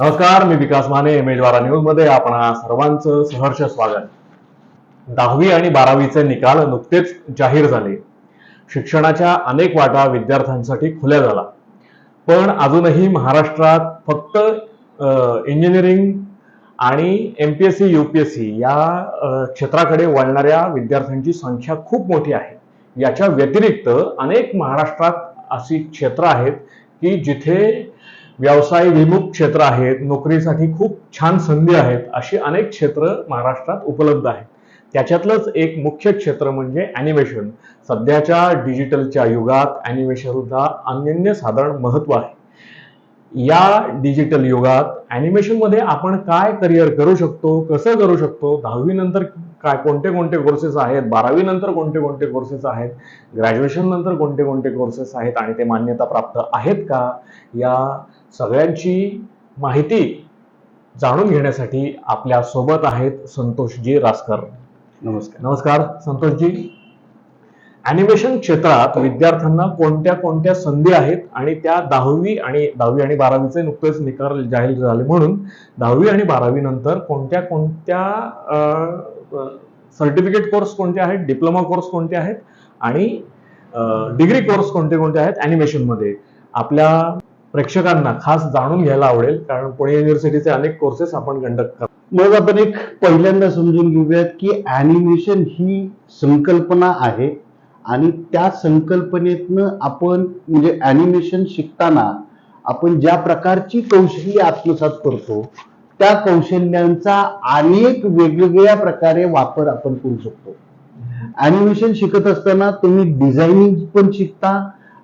नमस्कार मी विकास माने मेजवारा न्यूजमध्ये आपण सर्वांचं सहर्ष स्वागत. दहावी आणि बारावीचे निकाल नुकतेच जाहीर झाले. शिक्षणाच्या अनेक वाटा विद्यार्थ्यांसाठी खुल्या झाला. पण अजूनही महाराष्ट्रात फक्त इंजिनिअरिंग आणि M P S C U P S C या क्षेत्राकडे वळणाऱ्या विद्यार्थ्यांची संख्या खूप मोठी आहे. याच्या व्यतिरिक्त अनेक महाराष्ट्रात अशी क्षेत्र आहेत की जिथे व्यवसाय विमुख क्षेत्र आहेत नोकरीसाठी खूप छान संधी आहेत अशी अनेक क्षेत्र महाराष्ट्रात उपलब्ध आहेत. त्याच्यातलंच एक मुख्य क्षेत्र म्हणजे ॲनिमेशन सध्याच्या डिजिटलच्या युगात ॲनिमेशनला अनन्यसाधारण महत्त्व आहे. या डिजिटल युगात ॲनिमेशनमध्ये आपण काय करिअर करू शकतो कसं करू शकतो दहावी नंतर काय कोणते कोणते कोर्सेस आहेत? बारावी नंतर कोणते कोणते कोर्सेस आहेत? ग्रॅज्युएशन नंतर कोणते कोणते कोर्सेस आहेत? आणि ते मान्यता प्राप्त आहेत का? या सगळ्यांची माहिती जाणून घेण्यासाठी आपल्यासोबत आहेत संतोषजी रासकर. नमस्कार. नमस्कार संतोषजी. ॲनिमेशन क्षेत्रात विद्यार्थ्यांना कोणत्या कोणत्या संधी आहेत? आणि त्या दहावी आणि दहावी आणि बारावीचे नुकतेच निकाल जाहीर झाले म्हणून दहावी आणि बारावी नंतर कोणत्या कोणत्या सर्टिफिकेट कोर्स कोणते आहेत डिप्लोमा कोर्स कोणते आहेत आणि डिग्री कोर्स कोणते कोणते आहेत ॲनिमेशनमध्ये आपल्या प्रेक्षकांना खास जाणून घ्यायला आवडेल कारण पुणे युनिव्हर्सिटीचे अनेक कोर्सेस आपण कंडक्ट करतो. मग आपण एक पहिल्यांदा समजून घेऊयात की ॲनिमेशन ही संकल्पना आहे आणि त्या संकल्पनेतनं आपण म्हणजे ॲनिमेशन शिकताना आपण ज्या प्रकारची कौशल्य आत्मसात करतो त्या कौशल्यांचा अनेक वेगवेगळ्या प्रकारे वापर आपण करू शकतो. अॅनिमेशन शिकत असताना तुम्ही डिझायनिंग पण शिकता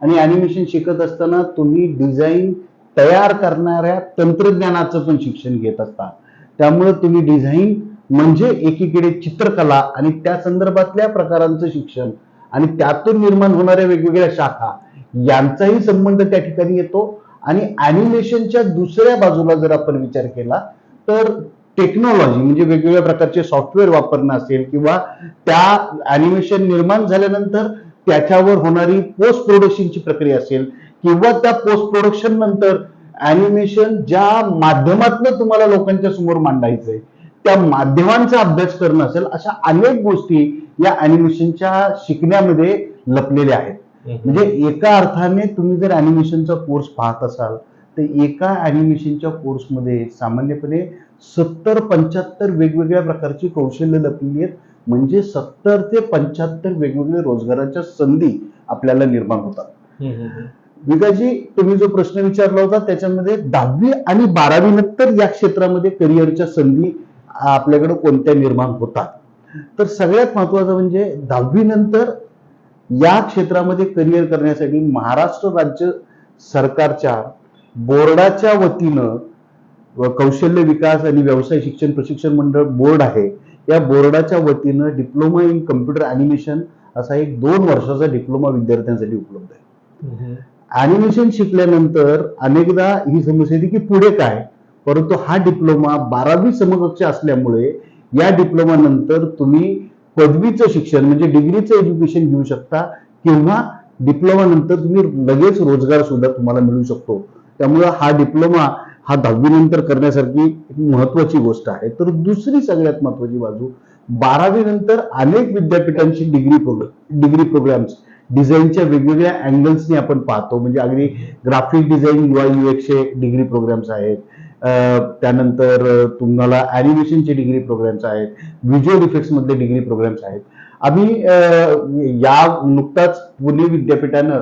आणि अॅनिमेशन शिकत असताना तुम्ही डिझाईन तयार करणाऱ्या तंत्रज्ञानाचं पण शिक्षण घेत असता. त्यामुळे तुम्ही डिझाईन म्हणजे एकीकडे चित्रकला आणि त्या संदर्भातल्या प्रकारांचं शिक्षण आणि त्यातून निर्माण होणाऱ्या वेगवेगळ्या शाखा यांचाही संबंध त्या ठिकाणी येतो. आणि अॅनिमेशनच्या दुसऱ्या बाजूला जर आपण विचार केला तर टेक्नॉलॉजी म्हणजे वेगवेगळ्या प्रकारचे सॉफ्टवेअर वापरणं असेल किंवा त्या ॲनिमेशन निर्माण झाल्यानंतर त्याच्यावर होणारी पोस्ट प्रोडक्शनची प्रक्रिया असेल किंवा त्या पोस्ट प्रोडक्शन नंतर ॲनिमेशन ज्या माध्यमातून तुम्हाला लोकांच्या समोर मांडायचंय त्या माध्यमांचा अभ्यास करणं असेल अशा अनेक गोष्टी या ॲनिमेशनच्या शिकण्यामध्ये लपलेल्या आहेत. म्हणजे एका अर्थाने तुम्ही जर ॲनिमेशनचा कोर्स पाहत असाल तर एका ॲनिमेशनच्या कोर्समध्ये सामान्यपणे सत्तर पंच्याहत्तर वेगवेगळ्या प्रकारची कौशल्य लपलेली आहेत. म्हणजे सत्तर ते पंच्याहत्तर वेगवेगळे रोजगाराच्या संधी आपल्याला निर्माण होतात. विकासजी तुम्ही जो प्रश्न विचारला होता त्याच्यामध्ये दहावी आणि बारावी नंतर या क्षेत्रामध्ये करिअरच्या संधी आपल्याकडे कोणत्या निर्माण होतात? तर सगळ्यात महत्वाचं म्हणजे दहावी नंतर या क्षेत्रामध्ये करिअर करण्यासाठी महाराष्ट्र राज्य सरकारच्या बोर्डाच्या वतीनं कौशल्य विकास आणि व्यवसाय शिक्षण प्रशिक्षण मंडळ बोर्ड आहे. या बोर्डाच्या वतीनं डिप्लोमा इन कम्प्युटर अॅनिमेशन असा एक दोन वर्षाचा डिप्लोमा विद्यार्थ्यांसाठी उपलब्ध आहे. अॅनिमेशन शिकल्यानंतर अनेकदा ही समस्या येते की पुढे काय? परंतु हा डिप्लोमा बारावी समकक्ष असल्यामुळे या डिप्लोमा नंतर तुम्ही पदवीचं शिक्षण म्हणजे डिग्रीचं एज्युकेशन घेऊ शकता. किंवा डिप्लोमा नंतर तुम्ही लगेच रोजगार सुद्धा तुम्हाला मिळू शकतो. त्यामुळं हा डिप्लोमा हा दहावीनंतर करण्यासारखी एक महत्वाची गोष्ट आहे. तर दुसरी सगळ्यात महत्वाची बाजू बारावी नंतर अनेक विद्यापीठांची डिग्री प्रोग्राम डिग्री प्रोग्राम्स डिझाईनच्या वेगवेगळ्या अँगल्सनी आपण पाहतो. म्हणजे अगदी ग्राफिक डिझाईन युआय युएक्सचे डिग्री प्रोग्राम्स आहेत. त्यानंतर तुम्हाला ॲनिमेशनचे डिग्री प्रोग्राम्स आहेत. व्हिज्युअल इफेक्ट्समधले डिग्री प्रोग्राम्स आहेत. आम्ही या नुकताच पुणे विद्यापीठानं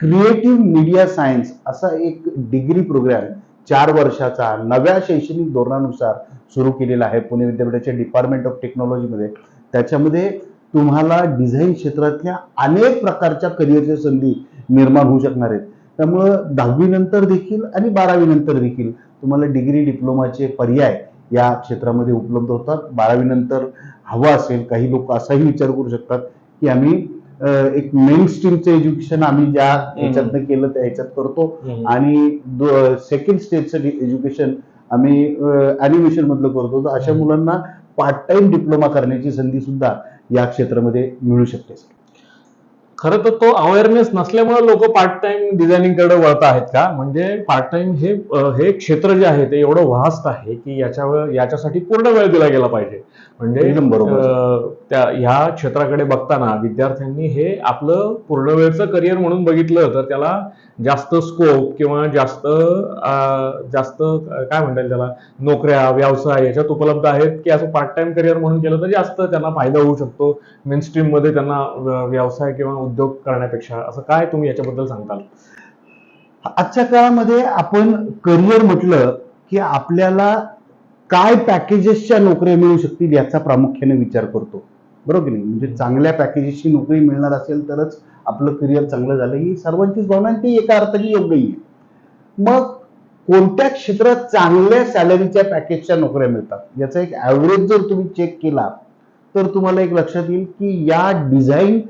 क्रिएटिव्ह मीडिया सायन्स असा एक डिग्री प्रोग्राम चार वर्षाचा नव्या शैक्षणिक धोरणानुसार सुरू केलेला आहे पुणे विद्यापीठाच्या डिपार्टमेंट ऑफ टेक्नॉलॉजीमध्ये त्याच्यामध्ये तुम्हाला डिझाईन क्षेत्रातल्या अनेक प्रकारच्या करिअरच्या संधी निर्माण होऊ शकणार आहेत. त्यामुळं दहावीनंतर देखील आणि बारावीनंतर देखील तुम्हाला डिग्री डिप्लोमाचे पर्याय या क्षेत्रामध्ये उपलब्ध होतात. बारावीनंतर हवं हवा असेल काही लोक असाही विचार करू शकतात की आम्ही एक मेन स्ट्रीमचं एज्युकेशन आम्ही ज्या ह्याच्यातनं केलं त्या ह्याच्यात करतो. आणि सेकंड स्टेजचं एज्युकेशन आम्ही अॅनिमेशन मधलं करतो. तर अशा. मुलांना पार्ट टाइम डिप्लोमा करण्याची संधी सुद्धा या क्षेत्रामध्ये मिळू शकते. खरं तर तो अवेअरनेस नसल्यामुळे लोक पार्ट टाइम डिझायनिंगकडे वळत आहेत का? म्हणजे पार्ट टाइम हे हे क्षेत्र जे आहे ते एवढं व्हास्ट आहे की याच्यावर याच्यासाठी पूर्ण वेळ दिला गेला पाहिजे. म्हणजे बरोबर. त्या ह्या क्षेत्राकडे बघताना विद्यार्थ्यांनी हे आपलं पूर्ण वेळचं करिअर म्हणून बघितलं तर त्याला जास्त स्कोप किंवा जास्त जास्त काय म्हणता येईल त्याला? नोकऱ्या व्यवसाय याच्यात उपलब्ध आहेत की असं पार्ट टाइम करिअर म्हणून केलं तर जास्त त्यांना फायदा होऊ शकतो. मेन स्ट्रीममध्ये त्यांना व्य- व्यवसाय किंवा उद्योग करण्यापेक्षा असं काय तुम्ही याच्याबद्दल सांगताल? आजच्या काळामध्ये आपण करिअर म्हटलं की आपल्याला काय पॅकेजेसच्या नोकऱ्या मिळू शकतील याचा प्रामुख्याने विचार करतो. बरोबर की नाही? म्हणजे चांगल्या पॅकेजेसची नोकरी मिळणार असेल तरच आपलं करिअर चांगलं झालं. ही सर्वांचीच भावना आणि ती एका अर्थाने योग्यही आहे मग कोणत्या क्षेत्रात चांगल्या सॅलरीच्या पॅकेजच्या नोकऱ्या मिळतात? याचा एक ॲव्हरेज जर तुम्ही चेक केला तर तुम्हाला एक लक्षात येईल की या डिझाईन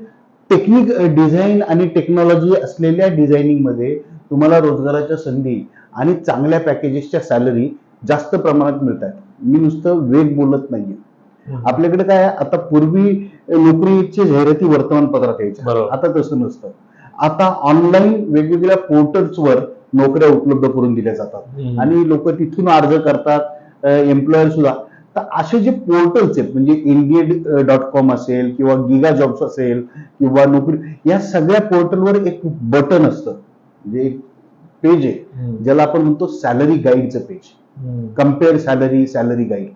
टेक्निक डिझाईन आणि टेक्नॉलॉजी असलेल्या डिझायनिंगमध्ये तुम्हाला रोजगाराच्या संधी आणि चांगल्या पॅकेजेसच्या सॅलरी जास्त प्रमाणात मिळतात. मी नुसतं वेग बोलत नाहीये. आपल्याकडे काय आता पूर्वी नोकरीची जाहिराती वर्तमानपत्रात यायच्या. आता तसं नसतं. आता ऑनलाईन वेगवेगळ्या पोर्टल्सवर नोकऱ्या उपलब्ध करून दिल्या जातात. आणि लोक तिथून अर्ज करतात. एम्प्लॉयर सुद्धा. तर असे जे पोर्टल्स आहेत म्हणजे इंडियड डॉट कॉम असेल किंवा गिगा जॉब्स असेल किंवा नोकरी या सगळ्या पोर्टलवर एक बटन असतं म्हणजे एक पेज आहे. ज्याला आपण म्हणतो सॅलरी गाईडचं पेज. कंपेअर सॅलरी सॅलरी गाईड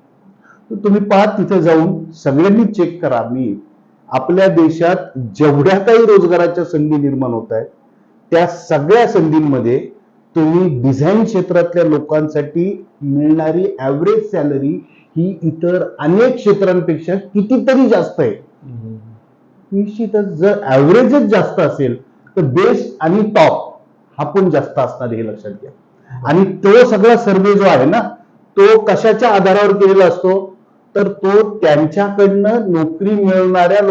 तर तुम्ही पाहत तिथे जाऊन सगळ्यांनी चेक करा मी आपल्या देशात जेवढ्या काही रोजगाराच्या संधी निर्माण होत आहेत त्या सगळ्या संधींमध्ये तुम्ही डिझाईन क्षेत्रातल्या लोकांसाठी मिळणारी ॲव्हरेज सॅलरी ही इतर अनेक क्षेत्रांपेक्षा कितीतरी जास्त आहे. निश्चितच जर ॲव्हरेजच जास्त असेल तर बेस आणि टॉप हा पण जास्त असणार हे लक्षात घ्या. आणि तो सगळा सर्वे जो आहे ना तो कशाच्या आधारावर केलेला असतो? तर तो त्यांच्याकडनं नोकरी मिळवणाऱ्या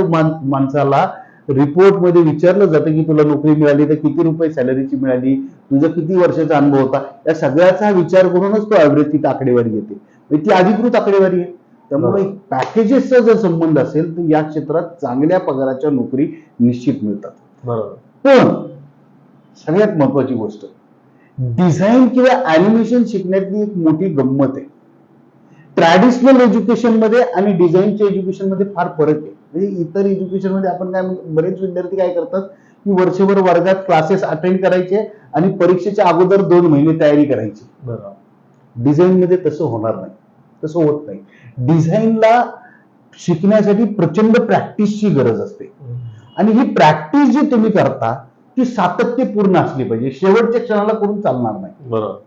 माणसाला रिपोर्टमध्ये विचारलं जातं की तुला नोकरी मिळाली तर किती रुपये सॅलरीची मिळाली? तुझा किती वर्षाचा अनुभव होता? या सगळ्याचा विचार करूनच तो ॲव्हरेजची आकडेवारी येते. म्हणजे ती अधिकृत आकडेवारी आहे. त्यामुळे पॅकेजेसचा जर संबंध असेल तर या क्षेत्रात चांगल्या पगाराच्या नोकरी निश्चित मिळतात. बरोबर. पण सगळ्यात महत्वाची गोष्ट डिझाईन किंवा अॅनिमेशन शिकण्यातली एक मोठी गंमत आहे. ट्रॅडिशनल एज्युकेशनमध्ये आणि डिझाईनच्या एज्युकेशनमध्ये फार फरक आहे. म्हणजे इतर एज्युकेशनमध्ये आपण काय म्हणतो, बरेच विद्यार्थी काय करतात की वर्षभर वर्गात क्लासेस अटेंड करायचे आणि परीक्षेच्या अगोदर दोन महिने तयारी करायची. बरोबर. डिझाईन मध्ये तसं होणार नाही. तसं होत नाही. डिझाईनला शिकण्यासाठी प्रचंड प्रॅक्टिसची गरज असते. आणि ही प्रॅक्टिस जी तुम्ही करता ती सातत्यपूर्ण असली पाहिजे. शेवटच्या क्षणाला करून चालणार नाही. बरोबर.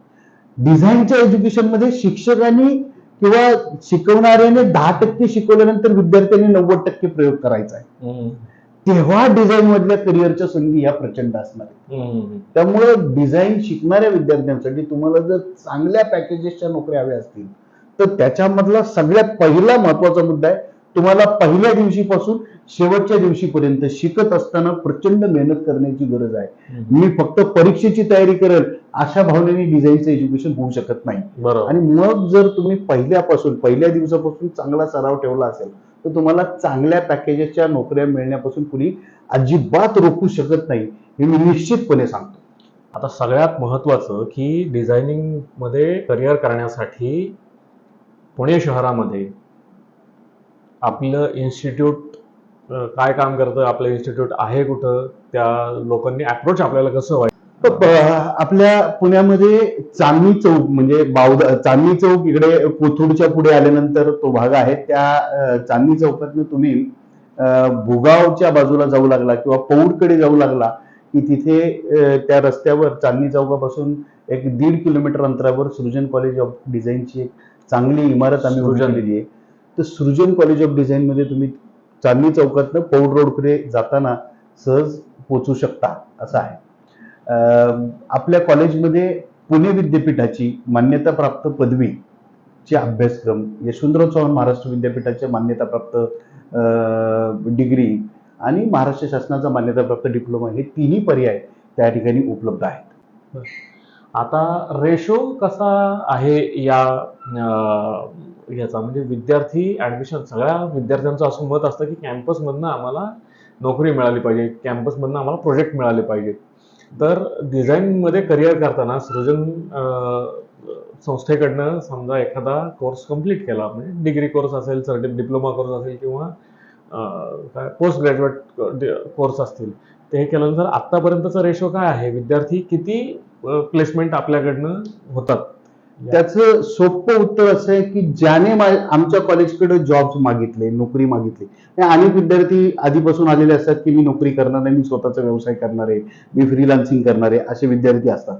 डिझाईनच्या एज्युकेशनमध्ये शिक्षकांनी किंवा शिकवणाऱ्याने दहा टक्के शिकवल्यानंतर विद्यार्थ्यांनी नव्वद टक्के प्रयोग करायचा आहे. तेव्हा डिझाईन मधल्या करिअरच्या संधी ह्या प्रचंड असणार आहेत. त्यामुळे डिझाईन शिकणाऱ्या विद्यार्थ्यांसाठी तुम्हाला जर चांगल्या पॅकेजेसच्या नोकऱ्या हव्या असतील तर त्याच्यामधला सगळ्यात पहिला महत्त्वाचा मुद्दा आहे तुम्हाला पहिल्या दिवशीपासून शेवटच्या दिवशीपर्यंत शिकत असताना प्रचंड मेहनत करण्याची गरज आहे. मी फक्त परीक्षेची तयारी करेल अशा भावनेने डिझाईनचं एज्युकेशन होऊ शकत नाही. आणि मग जर तुम्ही पहिल्यापासून पहिल्या दिवसापासून चांगला सराव ठेवला असेल तर तुम्हाला चांगल्या पॅकेजेसच्या नोकऱ्या मिळण्यापासून कुणी अजिबात रोखू शकत नाही हे मी निश्चितपणे सांगतो. आता सगळ्यात महत्वाचं की डिझायनिंगमध्ये करिअर करण्यासाठी पुणे शहरामध्ये आपलं इन्स्टिट्यूट काय काम करतं आपलं इन्स्टिट्यूट आहे कुठं त्या लोकांनी अप्रोच आपल्याला कसं व्हायचं? आपल्या पुण्यामध्ये चांदणी चौक म्हणजे बावदा चांदणी चौक इकडे कोथरूडच्या पुढे आल्यानंतर तो भाग आहे. त्या चांदणी चौकातनं तुम्ही भुगावच्या बाजूला जाऊ लागला किंवा पौडकडे जाऊ लागला की तिथे त्या रस्त्यावर चांदणी चौकापासून एक दीड किलोमीटर अंतरावर सृजन कॉलेज ऑफ डिझाईनची एक चांगली इमारत आम्ही. उभारलेली आहे. तर सृजन कॉलेज ऑफ डिझाईनमध्ये तुम्ही चांदणी चौकातनं पौड रोडकडे जाताना सहज पोचू शकता असं आहे. आपल्या कॉलेजमध्ये पुणे विद्यापीठाची मान्यताप्राप्त पदवीचे अभ्यासक्रम यशवंतराव चव्हाण महाराष्ट्र विद्यापीठाच्या मान्यताप्राप्त डिग्री आणि महाराष्ट्र शासनाचा मान्यताप्राप्त डिप्लोमा हे तिन्ही पर्याय त्या ठिकाणी उपलब्ध आहेत. आता रेशो कसा आहे या याचा म्हणजे विद्यार्थी ॲडमिशन सगळ्या विद्यार्थ्यांचं असं मत असतं की कॅम्पसमधनं आम्हाला नोकरी मिळाली पाहिजे. कॅम्पसमधनं आम्हाला प्रोजेक्ट मिळाले पाहिजेत तर डिझाईनमध्ये करिअर करताना सृजन संस्थेकडनं समजा एखादा कोर्स कंप्लीट केला म्हणजे डिग्री कोर्स असेल सर्टि डिप्लोमा कोर्स असेल किंवा काय पोस्ट ग्रॅज्युएट कोर्स असतील ते हे केल्यानंतर आत्तापर्यंतचा रेशो काय आहे? विद्यार्थी किती प्लेसमेंट आपल्याकडनं होतात? त्याचं सोपं उत्तर असं आहे की ज्याने आमच्या कॉलेजकडे जॉब्स मागितले नोकरी मागितली. अनेक विद्यार्थी आधीपासून आलेले असतात की मी नोकरी करणार नाही मी स्वतःचा व्यवसाय करणार आहे मी फ्रीलान्सिंग करणार आहे असे विद्यार्थी असतात.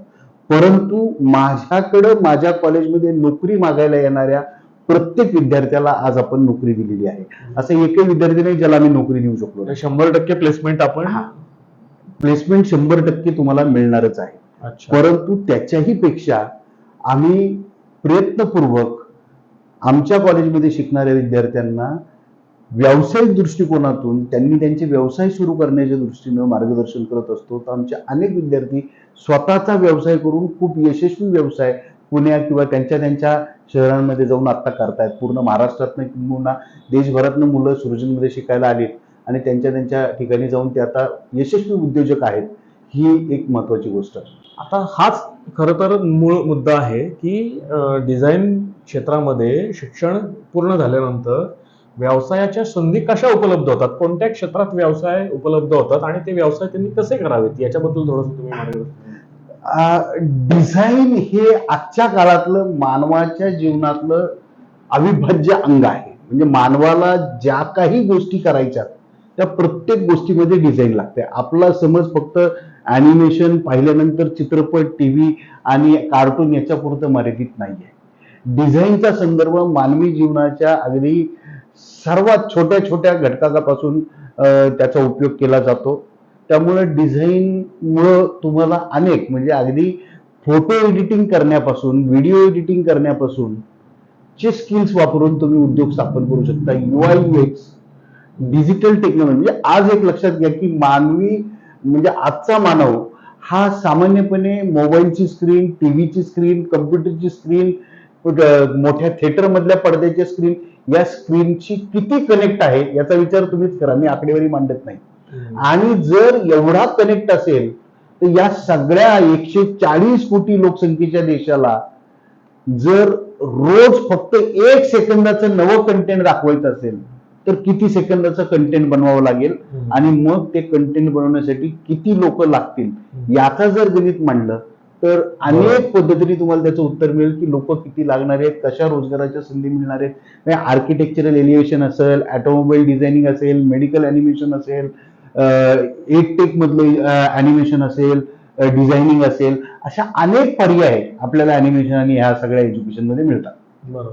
परंतु माझ्याकडं माझ्या कॉलेजमध्ये नोकरी मागायला येणाऱ्या प्रत्येक विद्यार्थ्याला आज आपण नोकरी दिलेली आहे. असं एकही विद्यार्थी नाही ज्याला आम्ही नोकरी देऊ शकलो. शंभर टक्के प्लेसमेंट आपण. प्लेसमेंट शंभर टक्के तुम्हाला मिळणारच आहे. परंतु त्याच्याही पेक्षा आम्ही प्रयत्नपूर्वक आमच्या कॉलेजमध्ये शिकणाऱ्या विद्यार्थ्यांना व्यावसायिक दृष्टिकोनातून त्यांनी त्यांचे व्यवसाय सुरू करण्याच्या दृष्टीनं मार्गदर्शन करत असतो. तर आमचे अनेक विद्यार्थी स्वतःचा व्यवसाय करून खूप यशस्वी व्यवसाय पुण्यात किंवा त्यांच्या त्यांच्या शहरांमध्ये जाऊन आत्ता करतायत. पूर्ण महाराष्ट्रातनं किंवा देशभरातनं मुलं सृजनमध्ये शिकायला आलीत आणि त्यांच्या त्यांच्या ठिकाणी जाऊन ते आता यशस्वी उद्योजक आहेत ही एक महत्वाची गोष्ट. आहे आता हाच खरं तर मूळ मुद्दा आहे की डिझाईन क्षेत्रामध्ये शिक्षण पूर्ण झाल्यानंतर व्यवसायाच्या संधी कशा उपलब्ध होतात? कोणत्या क्षेत्रात व्यवसाय उपलब्ध होतात आणि ते व्यवसाय त्यांनी कसे करावेत? याच्याबद्दल थोडंसं तुम्ही डिझाईन हे आजच्या काळातलं मानवाच्या जीवनातलं अविभाज्य अंग आहे. म्हणजे मानवाला ज्या काही गोष्टी करायच्या त्या प्रत्येक गोष्टीमध्ये डिझाईन लागते. आपला समज फक्त ॲनिमेशन पाहिल्यानंतर चित्रपट टीव्ही आणि कार्टून याच्यापुरतं मर्यादित मर्यादित नाहीये. डिझाईनचा संदर्भ मानवी जीवनाच्या अगदी सर्वात छोट्या छोट्या घटकापासून त्याचा उपयोग केला जातो. त्यामुळे डिझाईनमुळं तुम्हाला अनेक म्हणजे अगदी फोटो एडिटिंग करण्यापासून व्हिडिओ एडिटिंग करण्यापासून चे स्किल्स वापरून तुम्ही उद्योग स्थापन करू शकता. युआय युएक्स डिजिटल टेक्नॉलॉजी म्हणजे आज एक लक्षात घ्या की मानवी म्हणजे आजचा मानव हा सामान्यपणे मोबाईलची स्क्रीन टीव्हीची स्क्रीन कम्प्युटरची स्क्रीन मोठ्या थिएटर मधल्या पडद्याच्या स्क्रीन या स्क्रीनची किती कनेक्ट आहे याचा विचार तुम्हीच करा. मी आकडेवारी मांडत नाही. आणि जर एवढा कनेक्ट असेल तर या सगळ्या एकशे चाळीस कोटी लोकसंख्येच्या देशाला जर रोज फक्त एक सेकंदाचं नवं कंटेंट दाखवायचं असेल तर किती सेकंदाचं कंटेंट बनवावं लागेल आणि मग ते कंटेंट बनवण्यासाठी किती लोक लागतील याचा जर गणित मांडलं तर अनेक पद्धतीने तुम्हाला त्याचं उत्तर मिळेल की लोक किती लागणार आहेत कशा रोजगाराच्या संधी मिळणार आहेत. आर्किटेक्चरल एलिव्हेशन असेल ऑटोमोबाईल डिझायनिंग असेल मेडिकल अॅनिमेशन असेल एट टेक मधलं अॅनिमेशन असेल डिझायनिंग असेल अशा अनेक पर्याय आपल्याला अॅनिमेशन आणि ह्या सगळ्या एज्युकेशनमध्ये मिळतात. बरोबर.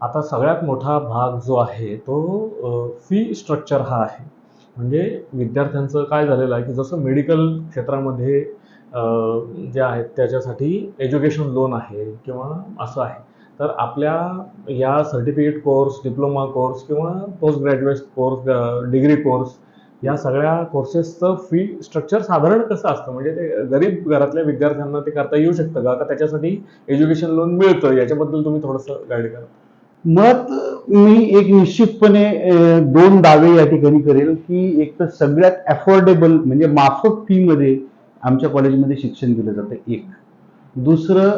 आता सगळ्यात मोठा भाग जो आहे तो फी स्ट्रक्चर हा आहे. म्हणजे विद्यार्थ्यांचं काय झालेलं आहे की जसं मेडिकल क्षेत्रामध्ये जे आहेत त्याच्यासाठी एज्युकेशन लोन आहे किंवा असं आहे. तर आपल्या या सर्टिफिकेट कोर्स डिप्लोमा कोर्स किंवा post graduate course degree course या सगळ्या कोर्सेसचं फी स्ट्रक्चर साधारण कसं असतं? म्हणजे ते गरीब घरातल्या विद्यार्थ्यांना ते करता येऊ शकतं का? का त्याच्यासाठी एज्युकेशन लोन मिळतं? याच्याबद्दल तुम्ही थोडंसं गाईड करा. मत मी एक निश्चितपणे दोन दावे या ठिकाणी करेल की एक तर सगळ्यात अफोर्डेबल म्हणजे माफक फीमध्ये आमच्या कॉलेजमध्ये शिक्षण दिलं जातं एक. दुसरं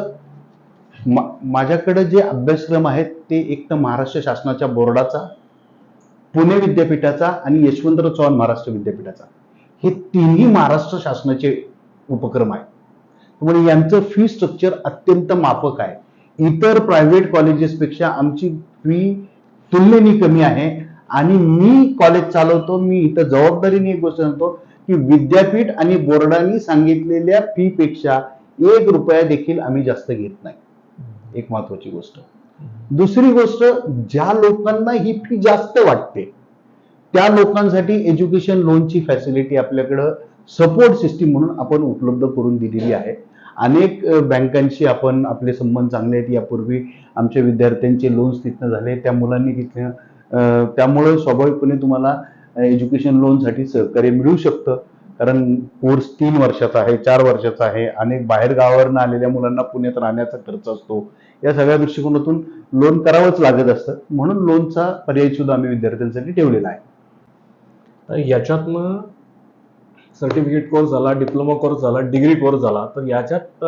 मा- माझ्याकडे जे अभ्यासक्रम आहेत ते एक तर महाराष्ट्र शासनाच्या बोर्डाचा पुणे विद्यापीठाचा आणि यशवंतराव चव्हाण महाराष्ट्र विद्यापीठाचा. हे तिन्ही महाराष्ट्र शासनाचे उपक्रम आहेत. त्यामुळे यांचं फी स्ट्रक्चर अत्यंत माफक आहे. इतर प्रायव्हेट कॉलेजेसपेक्षा आमची फी तुलनेने कमी आहे. आणि मी कॉलेज चालवतो मी इथं जबाबदारीने एक गोष्ट सांगतो की विद्यापीठ आणि बोर्डाने सांगितलेल्या फी पेक्षा एक रुपया देखील आम्ही जास्त घेत नाही. एक महत्वाची गोष्ट. दुसरी गोष्ट ज्या लोकांना ही फी जास्त वाटते त्या लोकांसाठी एज्युकेशन लोनची फॅसिलिटी आपल्याकडं सपोर्ट सिस्टीम म्हणून आपण उपलब्ध करून दिलेली आहे. अनेक बँकांशी आपण आपले संबंध चांगले आहेत. यापूर्वी आमच्या विद्यार्थ्यांचे लोन्स तिथनं झाले. त्या मुलांनी तिथनं त्यामुळं स्वाभाविकपणे तुम्हाला एज्युकेशन लोनसाठी सहकार्य मिळू शकतं. कारण कोर्स तीन वर्षाचा आहे चार वर्षाचा आहे. अनेक बाहेर गावावरनं आलेल्या मुलांना पुण्यात राहण्याचा खर्च असतो. या सगळ्या दृष्टिकोनातून लोन करावंच लागत असतं. म्हणून लोनचा पर्याय सुद्धा आम्ही विद्यार्थ्यांसाठी ठेवलेला आहे. तर याच्यातनं सर्टिफिकेट कोर्स झाला डिप्लोमा कोर्स झाला डिग्री कोर्स झाला तर याच्यात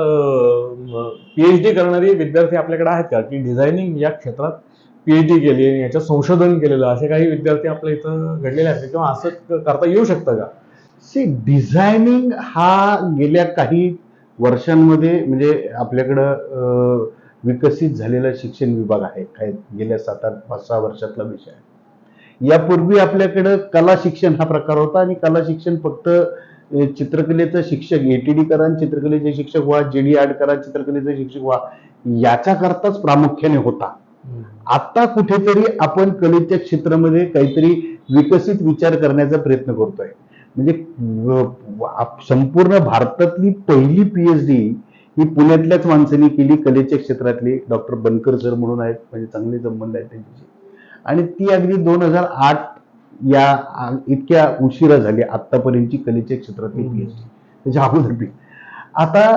पीएच डी करणारे विद्यार्थी आपल्याकडे आहेत का? की डिझायनिंग या क्षेत्रात पीएच डी केली आणि याच्यात संशोधन केलेलं असे काही विद्यार्थी आपल्या इथं घडलेले आहेत किंवा असं करता येऊ शकतं का? सी डिझायनिंग हा गेल्या काही वर्षांमध्ये म्हणजे आपल्याकडं विकसित झालेला शिक्षण विभाग आहे. काय गेल्या सात आठ पाच सहा वर्षातला विषय आहे. यापूर्वी आपल्याकडं कला शिक्षण हा प्रकार होता आणि कला शिक्षण फक्त चित्रकलेचं शिक्षक एटीडी करा आणि चित्रकलेचे शिक्षक व्हा जेडी आर्ट करा चित्रकलेचे शिक्षक व्हा याच्याकरताच प्रामुख्याने होता. आता कुठेतरी आपण कलेच्या क्षेत्रामध्ये काहीतरी विकसित विचार करण्याचा प्रयत्न करतोय. म्हणजे संपूर्ण भारतातली पहिली पीएचडी ही पुण्यातल्याच माणसांनी केली कलेच्या क्षेत्रातली. डॉक्टर बनकर सर म्हणून आहेत म्हणजे चांगले संबंध आहेत त्यांच्याशी. आणि ती अगदी दोन हजार आठ या इतक्या उशिरा झाली आतापर्यंतची कलेच्या क्षेत्रातली हम्म. पीएचडी त्याच्या अगोदर आता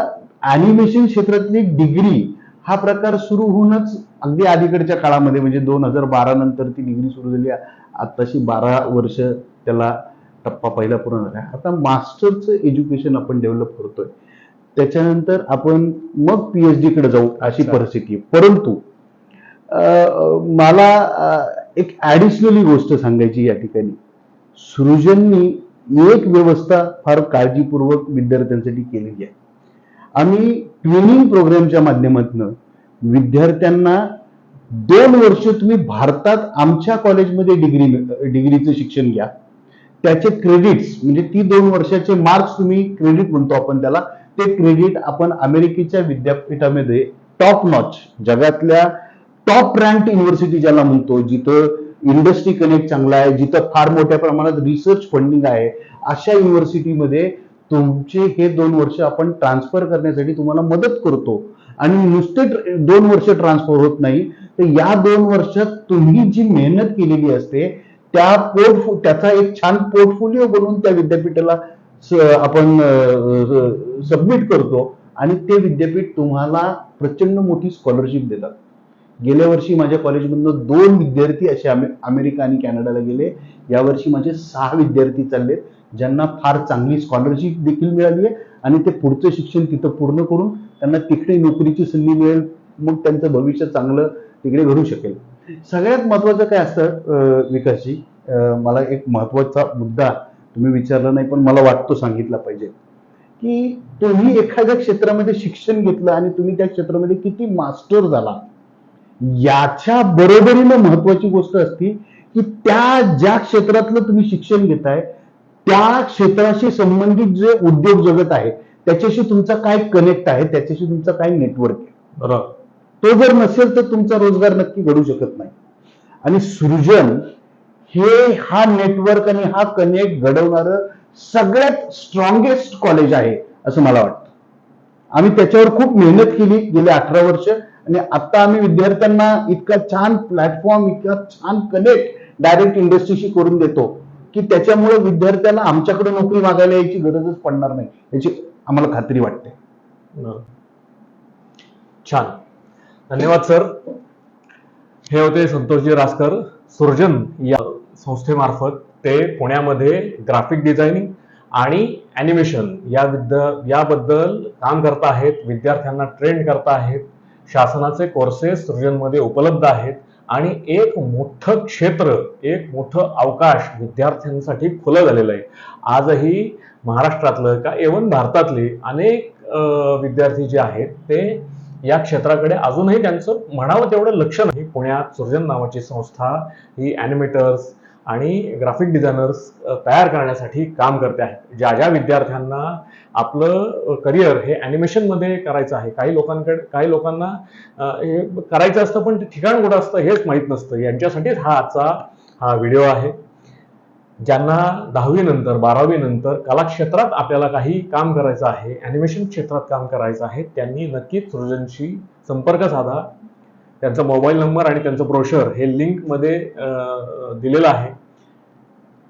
अॅनिमेशन क्षेत्रातली डिग्री हा प्रकार सुरू होऊनच अगदी अलीकडच्या काळामध्ये म्हणजे दोन हजार बारा नंतर ती डिग्री सुरू झाली आताशी बारा वर्ष त्याला टप्पा पहिला पूर्ण झाला आता मास्टरचं एज्युकेशन आपण डेव्हलप करतोय त्याच्यानंतर आपण मग पीएचडी कडे जाऊ अशी. परिस्थिती. परंतु मला एक ऍडिशनली गोष्ट सांगायची या ठिकाणी. सृजननी एक व्यवस्था फार काळजीपूर्वक विद्यार्थ्यांसाठी केलेली आहे. आम्ही ट्रेनिंग प्रोग्रामच्या माध्यमातून विद्यार्थ्यांना दोन वर्ष तुम्ही भारतात आमच्या कॉलेजमध्ये डिग्री डिग्रीचं शिक्षण घ्या. त्याचे क्रेडिट्स म्हणजे ती दोन वर्षाचे मार्क्स तुम्ही क्रेडिट म्हणतो आपण त्याला ते क्रेडिट आपण अमेरिकेच्या विद्यापीठामध्ये टॉप नॉच जगातल्या टॉप रँक युनिव्हर्सिटी ज्याला म्हणतो जिथं इंडस्ट्री कनेक्ट चांगला आहे जिथं फार मोठ्या प्रमाणात रिसर्च फंडिंग आहे अशा युनिव्हर्सिटीमध्ये तुमचे हे दोन वर्ष आपण ट्रान्सफर करण्यासाठी तुम्हाला मदत करतो. आणि नुसते दोन वर्ष ट्रान्सफर होत नाही तर या दोन वर्षात तुम्ही जी मेहनत केलेली असते त्या पोर्ट त्याचा एक छान पोर्टफोलिओ बनवून त्या विद्यापीठाला आपण सबमिट करतो. आणि ते विद्यापीठ तुम्हाला प्रचंड मोठी स्कॉलरशिप देतात. गेल्या वर्षी माझ्या कॉलेजमधनं दोन विद्यार्थी असे अमेरिका आणि कॅनडाला गेले. यावर्षी माझे सहा विद्यार्थी चाललेत ज्यांना फार चांगली स्कॉलरशिप देखील मिळाली आहे आणि ते पुढचं शिक्षण तिथं पूर्ण करून त्यांना तिकडे नोकरीची संधी मिळेल मग त्यांचं भविष्य चांगलं तिकडे घडू शकेल. सगळ्यात महत्वाचं काय असतं विकासजी? मला एक महत्त्वाचा मुद्दा तुम्ही विचारला नाही पण मला वाटतो सांगितला पाहिजे. की तुम्ही एखाद्या क्षेत्रामध्ये शिक्षण घेतलं आणि तुम्ही त्या क्षेत्रामध्ये किती मास्टर झाला याच्या बरोबरीनं महत्वाची गोष्ट असती की त्या ज्या क्षेत्रातलं तुम्ही शिक्षण घेताय त्या क्षेत्राशी संबंधित जे उद्योग जगत आहे त्याच्याशी तुमचा काय कनेक्ट आहे त्याच्याशी तुमचा काय नेटवर्क आहे? बरोबर. तो जर नसेल तर तुमचा रोजगार नक्की घडू शकत नाही. आणि सृजन हे हा नेटवर्क आणि हा कनेक्ट घडवणारं सगळ्यात स्ट्रॉंगेस्ट कॉलेज आहे असं मला वाटतं. आम्ही त्याच्यावर खूप मेहनत केली गेले अठरा वर्ष. आणि आता आम्ही विद्यार्थ्यांना इतका छान प्लॅटफॉर्म इतका छान कनेक्ट डायरेक्ट इंडस्ट्रीशी करून देतो की त्याच्यामुळे विद्यार्थ्याला आमच्याकडे नोकरी मागायला यायची गरजच पडणार नाही याची आम्हाला खात्री वाटते. छान. धन्यवाद सर. हे होते संतोषजी रासकर सुरजन या संस्थेमार्फत ते पुण्यामध्ये ग्राफिक डिझायनिंग आणि ॲनिमेशन या विद्या याबद्दल काम करत आहेत विद्यार्थ्यांना ट्रेंड करत आहेत शासनाचे कोर्सेस सृजनमध्ये उपलब्ध आहेत आणि एक मोठं क्षेत्र एक मोठं अवकाश विद्यार्थ्यांसाठी खुलं झालेलं आहे. आजही महाराष्ट्रातलं का एवन भारतातले अनेक विद्यार्थी जे आहेत ते या क्षेत्राकडे अजूनही त्यांचं म्हणावं तेवढं लक्ष नाही. पुण्यात सृजन नावाची संस्था ही ॲनिमेटर्स आणि ग्राफिक डिझायनर्स तयार करण्यासाठी काम करते आहे ज्या ज्या विद्यार्थ्यांना आपलं करिअर हे ॲनिमेशनमध्ये करायचं आहे काही लोकांकडे काही लोकांना हे करायचं असतं पण ते ठिकाण कुठं असतं हेच माहीत नसतं. यांच्यासाठीच हा आजचा हा व्हिडिओ आहे. ज्यांना दहावीनंतर बारावीनंतर कलाक्षेत्रात आपल्याला काही काम करायचं आहे ॲनिमेशन क्षेत्रात काम करायचं आहे त्यांनी नक्कीच सृजनशी संपर्क साधा. त्यांचा मोबाईल नंबर आणि त्यांचं ब्रोशर हे लिंकमध्ये दिलेलं आहे.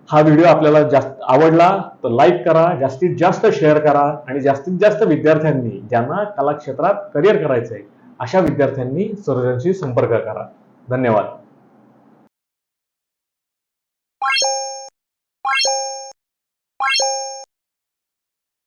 हा व्हिडिओ आपल्याला जास्त आवडला तर लाईक करा जास्तीत जास्त शेअर करा आणि जास्तीत जास्त विद्यार्थ्यांनी ज्यांना कला क्षेत्रात करिअर करायचं आहे अशा विद्यार्थ्यांनी सर्जनशी संपर्क करा. धन्यवाद.